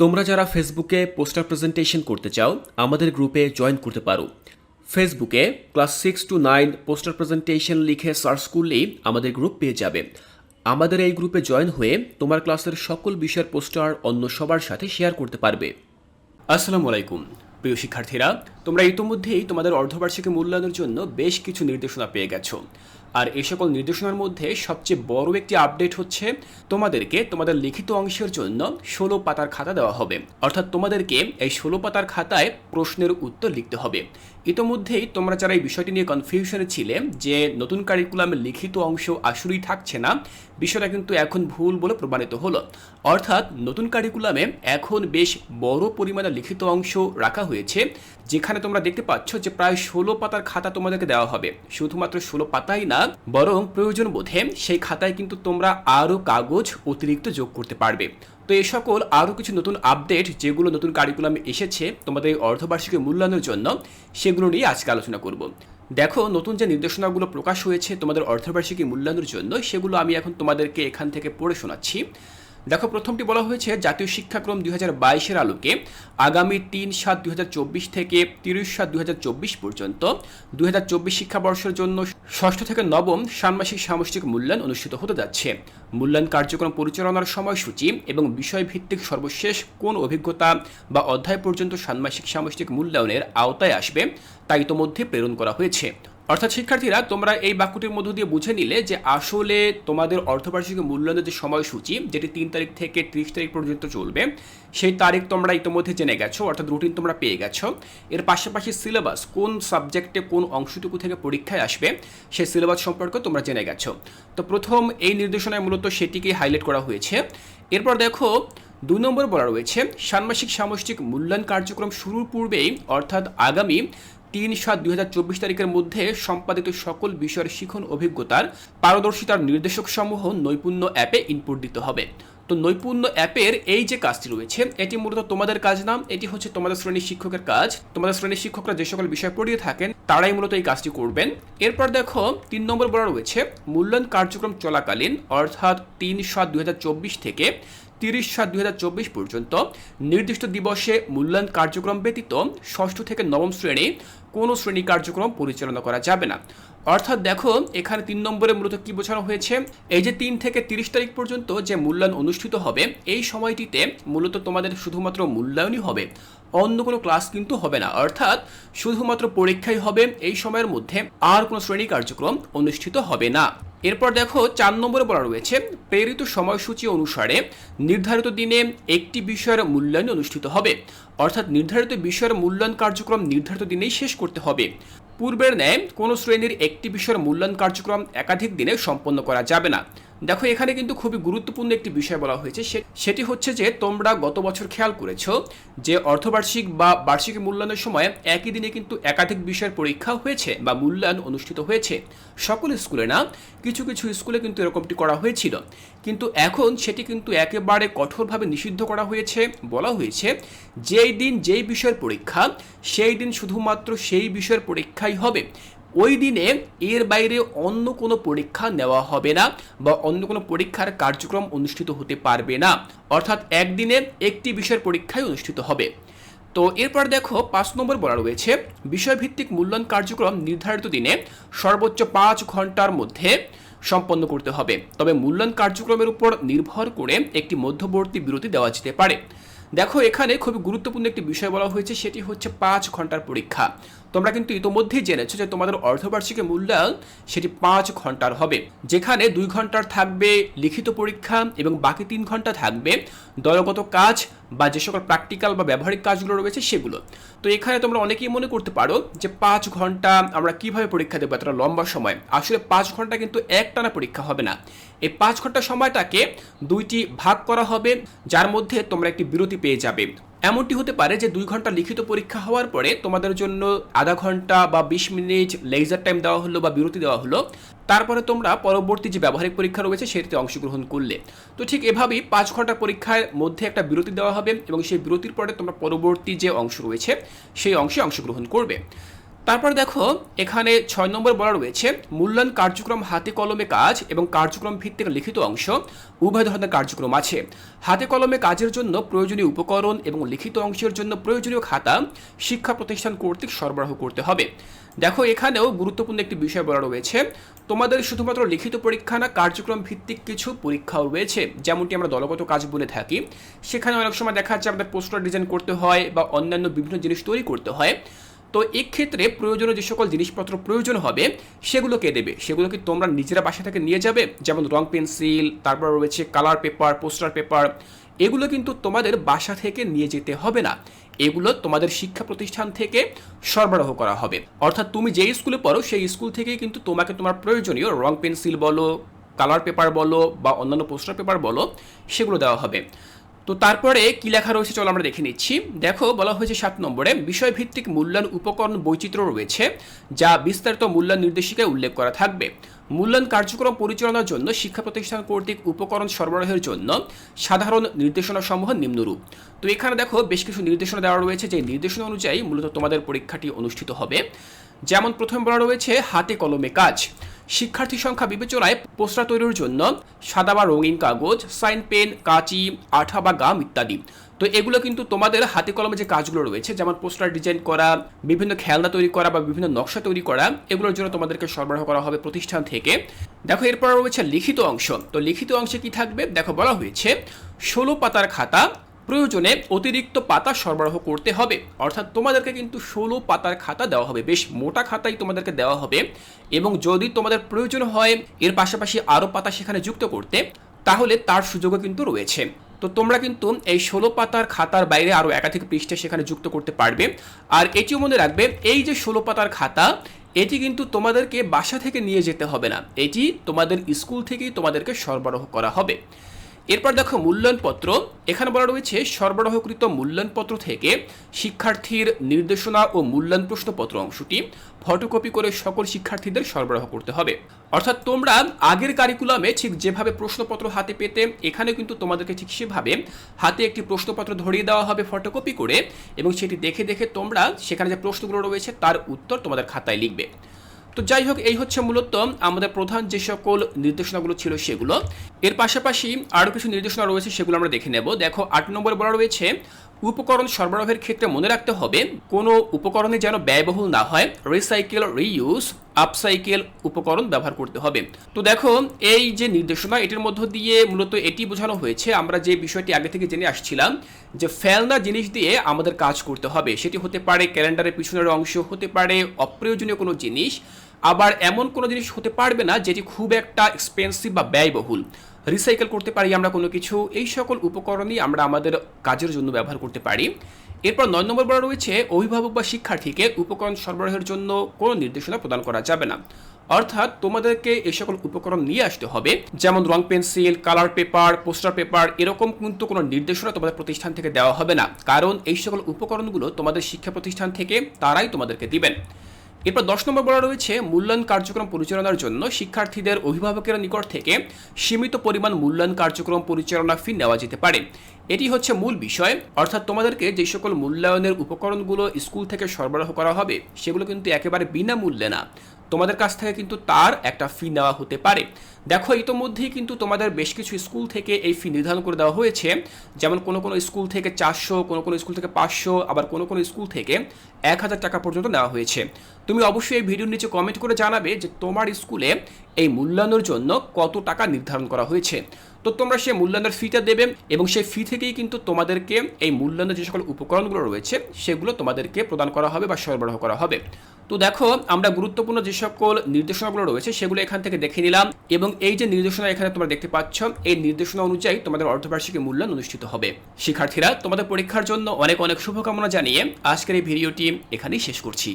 তোমরা যারা ফেসবুকে পোস্টার প্রেজেন্টেশন করতে চাও, আমাদের গ্রুপে জয়েন করতে পারো। ফেসবুকে class six to nine poster presentation লিখে সার্চ করলেই আমাদের গ্রুপ পেয়ে যাবে। আমাদের এই গ্রুপে জয়েন হয়ে তোমার ক্লাসের সকল বিষয়ের পোস্টার অন্য সবার সাথে শেয়ার করতে পারবে। আসসালামু আলাইকুম। প্রিয় শিক্ষার্থীরা, তোমরা ইতোমধ্যেই তোমাদের অর্ধবার্ষিকী মূল্যায়নের জন্য বেশ কিছু নির্দেশনা পেয়ে গেছো। আর এই সকল নির্দেশনার মধ্যে সবচেয়ে বড় একটি আপডেট হচ্ছে তোমাদেরকে তোমাদের লিখিত অংশের জন্য ষোলো পাতার খাতা দেওয়া হবে। অর্থাৎ তোমাদেরকে এই ষোলো পাতার খাতায় প্রশ্নের উত্তর লিখতে হবে। ইতোমধ্যেই তোমরা যারা এই বিষয়টি নিয়ে কনফিউশনে ছিলে যে নতুন কারিকুলামের লিখিত অংশ আসলেই থাকছে না, বিষয়টা কিন্তু এখন ভুল বলে প্রমাণিত হলো। অর্থাৎ নতুন কারিকুলামে এখন বেশ বড় পরিমাণে লিখিত অংশ রাখা হয়েছে। যেখানে তোমরা দেখতে পাচ্ছ যে প্রায় ষোলো পাতার খাতা তোমাদেরকে দেওয়া হবে। শুধুমাত্র ষোলো পাতাই না, বরং প্রয়োজন বোধে সেই খাতায় কিন্তু তোমরা আরও কাগজ অতিরিক্ত যোগ করতে পারবে। তো এই সকল আরও কিছু নতুন আপডেট যেগুলো নতুন কারিকুলামে এসেছে তোমাদের অর্ধবার্ষিকী মূল্যায়নের জন্য, সেগুলো নিয়ে আজকে আলোচনা করব। দেখো, নতুন যে নির্দেশনাগুলো প্রকাশ হয়েছে তোমাদের অর্ধবার্ষিকী মূল্যায়নের জন্য, সেগুলো আমি এখন তোমাদেরকে এখান থেকে পড়ে শোনাচ্ছি। দেখো, প্রথমটি বলা হয়েছে জাতীয় শিক্ষাক্রম দুই হাজার বাইশের আলোকে আগামী তিন সাত দুই হাজার চব্বিশ থেকে তিরিশ সাত দুই হাজার চব্বিশ পর্যন্ত দুই হাজার চব্বিশ শিক্ষাবর্ষের জন্য ষষ্ঠ থেকে নবম ষান্মাসিক সামষ্টিক মূল্যায়ন অনুষ্ঠিত হতে যাচ্ছে। মূল্যায়ন কার্যক্রম পরিচালনার সময়সূচি এবং বিষয়ভিত্তিক সর্বশেষ কোন অভিজ্ঞতা বা অধ্যায় পর্যন্ত ষান্মাসিক সামষ্টিক মূল্যায়নের আওতায় আসবে তা ইতোমধ্যে প্রেরণ করা হয়েছে। অর্থাৎ শিক্ষার্থীরা, তোমরা এই বাক্যটির মধ্য দিয়ে বুঝে নিলে যে আসলে তোমাদের অর্ধবার্ষিকী মূল্যায়নের যে সময়সূচি, যেটি তিন তারিখ থেকে ত্রিশ তারিখ পর্যন্ত চলবে, সেই তারিখ তোমরা ইতিমধ্যে জেনে গেছো, অর্থাৎ রুটিন তোমরা পেয়ে গেছো। এর পাশাপাশি সিলেবাস কোন সাবজেক্টে কোন অংশটুকু থেকে পরীক্ষায় আসবে, সেই সিলেবাস সম্পর্কে তোমরা জেনে গেছো। তো প্রথম এই নির্দেশনায় মূলত সেটিকে হাইলাইট করা হয়েছে। এরপর দেখো, দুই নম্বর বলা রয়েছে ষান্মাসিক সামষ্টিক মূল্যায়ন কার্যক্রম শুরুর পূর্বেই, অর্থাৎ আগামী তিন সাত দুই তারিখের মধ্যে সম্পাদিত সকল বিষয়ের শিখন অভিজ্ঞতার পারদর্শিতার নির্দেশক সমূহ নৈপুণ্য অ্যাপে ইনপুট দিতে হবে। তো নৈপুণ্য অ্যাপের এই যে কাজটি রয়েছে, এটি মূলত তোমাদের কাজ নাম এটি হচ্ছে তোমাদের শ্রেণির শিক্ষকের কাজ। তোমাদের শ্রেণির শিক্ষকরা যে সকল বিষয় পড়িয়ে থাকেন, তারাই মূলত এই কাজটি করবেন। এরপর দেখো, তিন নম্বর বলা রয়েছে, মূল্যায়ন কার্যক্রম চলাকালীন, অর্থাৎ তিন সাত দুই থেকে তিরিশ সাত দুই পর্যন্ত নির্দিষ্ট দিবসে মূল্যায়ন কার্যক্রম ব্যতীত ষষ্ঠ থেকে নবম শ্রেণি কোনো শ্রেণি কার্যক্রম পরিচালনা করা যাবে না। অর্থাৎ দেখো, এখানে তিন নম্বরে মূলত কি বোঝানো হয়েছে? এই যে তিন থেকে তিরিশ তারিখ পর্যন্ত যে মূল্যায়ন অনুষ্ঠিত হবে, এই সময়টিতে মূলত তোমাদের শুধুমাত্র মূল্যায়নই হবে। অন্য কোনো ক্লাস কিন্তু হবে না। অর্থাৎ শুধুমাত্র পরীক্ষাই হবে এই সময়ের মধ্যে, আর কোনো শ্রেণি কার্যক্রম অনুষ্ঠিত হবে না। এরপর দেখো, চার নম্বরে বলা রয়েছে, প্রেরিত সময়সূচি অনুসারে নির্ধারিত দিনে একটি বিষয়ের মূল্যায়ন অনুষ্ঠিত হবে। অর্থাৎ নির্ধারিত বিষয়ের মূল্যায়ন কার্যক্রম নির্ধারিত দিনেই শেষ করতে হবে। পূর্বের ন্যায় কোনো শ্রেণির একটি বিষয়ের মূল্যায়ন কার্যক্রম একাধিক দিনে সম্পন্ন করা যাবে না। দেখো, এখানে কিন্তু খুবই গুরুত্বপূর্ণ একটি বিষয় বলা হয়েছে। সেটি হচ্ছে যে, তোমরা গত বছর খেয়াল করেছ যে, অর্ধবার্ষিক বা বার্ষিক মূল্যায়নের সময় একই দিনে কিন্তু একাধিক বিষয়ের পরীক্ষা হয়েছে বা মূল্যায়ন অনুষ্ঠিত হয়েছে। সকল স্কুলে না, কিছু কিছু স্কুলে কিন্তু এরকমটি করা হয়েছিল। কিন্তু এখন সেটি কিন্তু একেবারে কঠোরভাবে নিষিদ্ধ করা হয়েছে, বলা হয়েছে যেই দিন যেই বিষয়ের পরীক্ষা, সেই দিন শুধুমাত্র সেই বিষয়ের পরীক্ষাই হবে। ওই দিনে এর বাইরে অন্য কোনো পরীক্ষা নেওয়া হবে না বা অন্য কোনো পরীক্ষার কার্যক্রম অনুষ্ঠিত হতে পারবে না। অর্থাৎ একদিনে একটি বিষয়ের পরীক্ষাই অনুষ্ঠিত হবে। তো এরপর দেখো পাঁচ নম্বর বলা রয়েছে, বিষয়ভিত্তিক মূল্যায়ন কার্যক্রম নির্ধারিত দিনে সর্বোচ্চ পাঁচ ঘণ্টার মধ্যে সম্পন্ন করতে হবে। তবে মূল্যায়ন কার্যক্রমের উপর নির্ভর করে একটি মধ্যবর্তী বিরতি দেওয়া যেতে পারে। দেখো এখানে খুবই গুরুত্বপূর্ণ একটি বিষয় বলা হয়েছে, সেটি হচ্ছে পাঁচ ঘণ্টার পরীক্ষা। তোমরা কিন্তু ইতোমধ্যেই জেনেছো যে তোমাদের অর্ধবার্ষিকী মূল্যায়ন সেটি পাঁচ ঘণ্টার হবে। যেখানে দুই ঘণ্টার থাকবে লিখিত পরীক্ষা এবং বাকি তিন ঘণ্টা থাকবে দলগত কাজ বা যে সকল প্র্যাকটিক্যাল বা ব্যবহারিক কাজগুলো রয়েছে সেগুলো। তো এখানে তোমরা অনেকেই মনে করতে পারো যে পাঁচ ঘণ্টা আমরা কীভাবে পরীক্ষা দেবো এতটা লম্বা সময়। আসলে পাঁচ ঘণ্টা কিন্তু একটানা পরীক্ষা হবে না। এই পাঁচ ঘণ্টা সময়টাকে দুইটি ভাগ করা হবে, যার মধ্যে তোমরা একটি বিরতি পেয়ে যাবে। এমনটি হতে পারে যে দুই ঘণ্টা লিখিত পরীক্ষা হওয়ার পরে তোমাদের জন্য আধা ঘণ্টা বা বিশ মিনিট লেজার টাইম দেওয়া হলো বা বিরতি দেওয়া হলো। তারপরে তোমরা পরবর্তী যে ব্যবহারিক পরীক্ষা রয়েছে সেটিতে অংশগ্রহণ করলে। তো ঠিক এভাবেই পাঁচ ঘণ্টা পরীক্ষার মধ্যে একটা বিরতি দেওয়া হবে এবং সেই বিরতির পরে তোমরা পরবর্তী যে অংশ রয়েছে, সেই অংশে অংশগ্রহণ করবে। তারপর দেখো, এখানে ছয় নম্বর বলা রয়েছে, মূল্যায়ন কার্যক্রম হাতে কলমে কাজ এবং কার্যক্রম ভিত্তিক লিখিত অংশ, উভয় ধরনের কার্যক্রম আছে। হাতে কলমে কাজের জন্য প্রয়োজনীয় উপকরণ এবং লিখিত অংশের জন্য প্রয়োজনীয় খাতা শিক্ষা প্রতিষ্ঠান কর্তৃক সরবরাহ করতে হবে। দেখো, এখানেও গুরুত্বপূর্ণ একটি বিষয় বলা রয়েছে, তোমাদের শুধুমাত্র লিখিত পরীক্ষা না, কার্যক্রম ভিত্তিক কিছু পরীক্ষাও রয়েছে, যেমনটি আমরা দলগত কাজ বলে থাকি। সেখানে অনেক সময় দেখা যাচ্ছে আমাদের পোস্টার ডিজাইন করতে হয় বা অন্যান্য বিভিন্ন জিনিস তৈরি করতে হয়। তো এক্ষেত্রে প্রয়োজনীয় যে সকল জিনিসপত্র প্রয়োজন হবে সেগুলো কে দেবে। সেগুলো কি তোমরা নিজেরা বাসা থেকে নিয়ে যাবে, যেমন রং পেন্সিল, তারপর রয়েছে কালার পেপার, পোস্টার পেপার। এগুলো কিন্তু তোমাদের বাসা থেকে নিয়ে যেতে হবে না। এগুলো তোমাদের শিক্ষা প্রতিষ্ঠান থেকে সরবরাহ করা হবে। অর্থাৎ তুমি যে স্কুলে পড়ো, সেই স্কুল থেকেই কিন্তু তোমাকে তোমার প্রয়োজনীয় রং পেন্সিল বলো, কালার পেপার বলো, বা অন্যান্য পোস্টার পেপার বলো, সেগুলো দেওয়া হবে। তো তারপরে কি লেখা রয়েছে চলো আমরা দেখে নিচ্ছি। দেখো, বলা হয়েছে সাত নম্বরে, বিষয়ভিত্তিক মূল্যায়ন উপকরণ বৈচিত্র্য রয়েছে, যা বিস্তারিত মূল্যায়ন নির্দেশিকায় উল্লেখ করা থাকবে। মূল্যায়ন কার্যক্রম পরিচালনার জন্য শিক্ষা প্রতিষ্ঠান কর্তৃক উপকরণ সরবরাহের জন্য সাধারণ নির্দেশনা সমূহ নিম্নরূপ। তো এখানে দেখো, বেশ কিছু নির্দেশনা দেওয়া রয়েছে, যে নির্দেশনা অনুযায়ী মূলত তোমাদের পরীক্ষাটি অনুষ্ঠিত হবে। যেমন প্রথম বলা রয়েছে, হাতে কলমে কাজ। শিক্ষার্থী সংখ্যা বিবেচনায় পোস্টার তৈরির জন্য সাদা বা রঙিন কাগজ, সাইন পেন, কাঁচি আঠা বা গাম ইত্যাদি। তো এগুলো কিন্তু তোমাদের হাতে কলমে যে কাজগুলো রয়েছে, যেমন পোস্টার ডিজাইন করা, বিভিন্ন খেলনা তৈরি করা বা বিভিন্ন নকশা তৈরি করা, এগুলোর জন্য তোমাদেরকে সরবরাহ করা হবে প্রতিষ্ঠান থেকে। দেখো, এরপর রয়েছে লিখিত অংশ। তো লিখিত অংশে কি থাকবে? দেখো, বলা হয়েছে, ষোলো পাতার খাতা প্রয়োজনে অতিরিক্ত পাতা সরবরাহ করতে হবে। অর্থাৎ তোমাদেরকে কিন্তু ষোলো পাতার খাতা দেওয়া হবে। বেশ মোটা খাতাই তোমাদেরকে দেওয়া হবে এবং যদি তোমাদের প্রয়োজন হয় এর পাশাপাশি আরও পাতা সেখানে যুক্ত করতে, তাহলে তার সুযোগও কিন্তু রয়েছে। তো তোমরা কিন্তু এই ষোলো পাতার খাতার বাইরে আরও একাধিক পৃষ্ঠে সেখানে যুক্ত করতে পারবে। আর এটিও মনে রাখবে, এই যে ষোলো পাতার খাতা, এটি কিন্তু তোমাদেরকে বাসা থেকে নিয়ে যেতে হবে না। এটি তোমাদের স্কুল থেকেই তোমাদেরকে সরবরাহ করা হবে। এরপর দেখো মূল্যায়নপত্র। এখানে বলা রয়েছে, সরবরাহকৃত মূল্যায়নপত্র থেকে শিক্ষার্থীর নির্দেশনা ও মূল্যায়ন প্রশ্নপত্র অংশটি ফটোকপি করে সকল শিক্ষার্থীদের সরবরাহ করতে হবে। অর্থাৎ তোমরা আগের কারিকুলামে ঠিক যেভাবে প্রশ্নপত্র হাতে পেতে, এখানে কিন্তু তোমাদেরকে ঠিক সেভাবে হাতে একটি প্রশ্নপত্র ধরিয়ে দেওয়া হবে ফটোকপি করে এবং সেটি দেখে দেখে তোমরা সেখানে যে প্রশ্নগুলো রয়েছে তার উত্তর তোমাদের খাতায় লিখবে। তো যাই হোক, এই হচ্ছে মূলত আমাদের প্রধান যে সকল নির্দেশনাগুলো ছিল সেগুলো। এর পাশাপাশি আরও কিছু নির্দেশনা রয়েছে সেগুলো আমরা দেখে নেব। দেখো, আট নম্বর বলা রয়েছে উপকরণ সরবরাহের ক্ষেত্রে মনে রাখতে হবে, কোনো উপকরণে যেন ব্যয়বহুল না হয় রিসাইকেল রিইউজ আপসাইকেল উপকরণ ব্যবহার করতে হবে। তো দেখো, এই যে নির্দেশনা, এটির মধ্য দিয়ে মূলত এটি বোঝানো হয়েছে। আমরা যে বিষয়টি আগে থেকে জেনে আসছিলাম, যে ফেলনা জিনিস দিয়ে আমাদের কাজ করতে হবে। সেটি হতে পারে ক্যালেন্ডারের পিছনের অংশ, হতে পারে অপ্রয়োজনীয় কোনো জিনিস। আবার এমন কোনো জিনিস হতে পারবে না, যেটি খুব একটা এক্সপেন্সিভ বা ব্যয়বহুল। রিসাইকেল করতে পারি আমরা কোনো কিছু, এই সকল উপকরণই আমরা আমাদের কাজের জন্য ব্যবহার করতে পারি। এরপর নয় নম্বর বলা রয়েছে অভিভাবক বা শিক্ষার্থীকে উপকরণ সরবরাহের জন্য কোনো নির্দেশনা প্রদান করা যাবে না। অর্থাৎ তোমাদেরকে এই সকল উপকরণ নিয়ে আসতে হবে, যেমন রং pencil, colour paper, poster paper, এরকম কিন্তু কোনো নির্দেশনা তোমাদের প্রতিষ্ঠান থেকে দেওয়া হবে না। কারণ এই সকল উপকরণগুলো তোমাদের শিক্ষা প্রতিষ্ঠান থেকে তারাই তোমাদেরকে দিবেন। এরপর দশ নম্বর বলা রয়েছে, মূল্যায়ন কার্যক্রম পরিচালনার জন্য শিক্ষার্থীদের অভিভাবকের নিকট থেকে সীমিত পরিমাণ মূল্যায়ন কার্যক্রম পরিচালনা ফি নেওয়া যেতে পারে। এটি হচ্ছে মূল বিষয়। অর্থাৎ তোমাদেরকে যে সকল মূল্যায়নের উপকরণগুলো স্কুল থেকে সরবরাহ করা হবে, সেগুলো কিন্তু একেবারে বিনামূল্যে না। তোমাদের কাছ থেকে কিন্তু তার একটা ফি নেওয়া হতে পারে। দেখো, ইতোমধ্যেই কিন্তু তোমাদের বেশ কিছু স্কুল থেকে এই ফি নির্ধারণ করে দেওয়া হয়েছে। যেমন কোনো কোনো স্কুল থেকে চারশো, কোনো কোনো স্কুল থেকে পাঁচশো, আবার কোনো কোনো স্কুল থেকে এক হাজার টাকা পর্যন্ত নেওয়া হয়েছে। তুমি অবশ্যই এই ভিডিওর নিচে কমেন্ট করে জানাবে যে তোমার স্কুলে এই মূল্যায়নের জন্য কত টাকা নির্ধারণ করা হয়েছে। তো তোমরা সেই মূল্যায়নের ফিটা দেবে এবং সেই ফি থেকেই কিন্তু তোমাদেরকে এই মূল্যায়নের যে সকল উপকরণগুলো রয়েছে, সেগুলো তোমাদেরকে প্রদান করা হবে বা সরবরাহ করা হবে। তো দেখো, আমরা গুরুত্বপূর্ণ যে সকল নির্দেশনাগুলো রয়েছে সেগুলো এখান থেকে দেখে নিলাম এবং এই যে নির্দেশনা এখানে তোমরা দেখতে পাচ্ছ, এই নির্দেশনা অনুযায়ী তোমাদের অর্ধবার্ষিকী মূল্যায়ন অনুষ্ঠিত হবে। শিক্ষার্থীরা, তোমাদের পরীক্ষার জন্য অনেক অনেক শুভকামনা জানিয়ে আজকের এই ভিডিওটি এখানেই শেষ করছি।